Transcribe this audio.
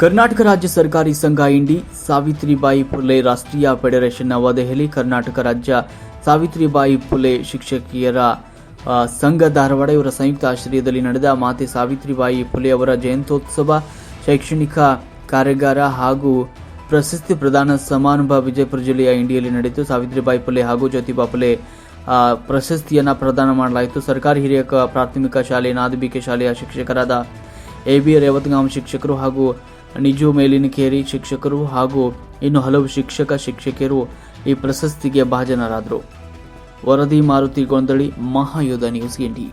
ಕರ್ನಾಟಕ ರಾಜ್ಯ ಸರ್ಕಾರಿ ಸಂಘ ಇಂಡಿ ಸಾವಿತ್ರಿಬಾಯಿ ಫುಲೆ ರಾಷ್ಟ್ರೀಯ ಫೆಡರೇಷನ್ ನವದೆಹಲಿ ಕರ್ನಾಟಕ ರಾಜ್ಯ ಸಾವಿತ್ರಿಬಾಯಿ ಫುಲೆ ಶಿಕ್ಷಕಿಯರ ಸಂಘ ಧಾರವಾಡ ಇವರ ಸಂಯುಕ್ತ ಆಶ್ರಯದಲ್ಲಿ ನಡೆದ ಮಾತೆ ಸಾವಿತ್ರಿಬಾಯಿ ಫುಲೆ ಅವರ ಜಯಂತ್ಯೋತ್ಸವ, ಶೈಕ್ಷಣಿಕ ಕಾರ್ಯಾಗಾರ ಹಾಗೂ ಪ್ರಶಸ್ತಿ ಪ್ರದಾನ ಸಮಾರಂಭ ವಿಜಯಪುರ ಜಿಲ್ಲೆಯ ಇಂಡಿಯಲ್ಲಿ ನಡೆಯಿತು. ಸಾವಿತ್ರಿಬಾಯಿ ಫುಲೆ ಹಾಗೂ ಜ್ಯೋತಿಬಾ ಫುಲೆ ಪ್ರಶಸ್ತಿಯನ್ನು ಪ್ರದಾನ ಮಾಡಲಾಯಿತು. ಸರ್ಕಾರಿ ಹಿರಿಯ ಪ್ರಾಥಮಿಕ ಶಾಲೆ, ನಾದಬಿಕೆ ಶಾಲೆಯ ಶಿಕ್ಷಕರಾದ ಎ ಬಿ ಶಿಕ್ಷಕರು ಹಾಗೂ ನಿಜು ಮೇಲಿನಕೇರಿ ಶಿಕ್ಷಕರು ಹಾಗೂ ಇನ್ನು ಹಲವು ಶಿಕ್ಷಕ ಶಿಕ್ಷಕಿಯರು ಈ ಪ್ರಶಸ್ತಿಗೆ ಭಾಜನರಾದರು. ವರದಿ ಮಾರುತಿ ಗೊಂದಳಿ, ಮಹಾಯೋಧ ನ್ಯೂಸ್ ಇಂಡಿ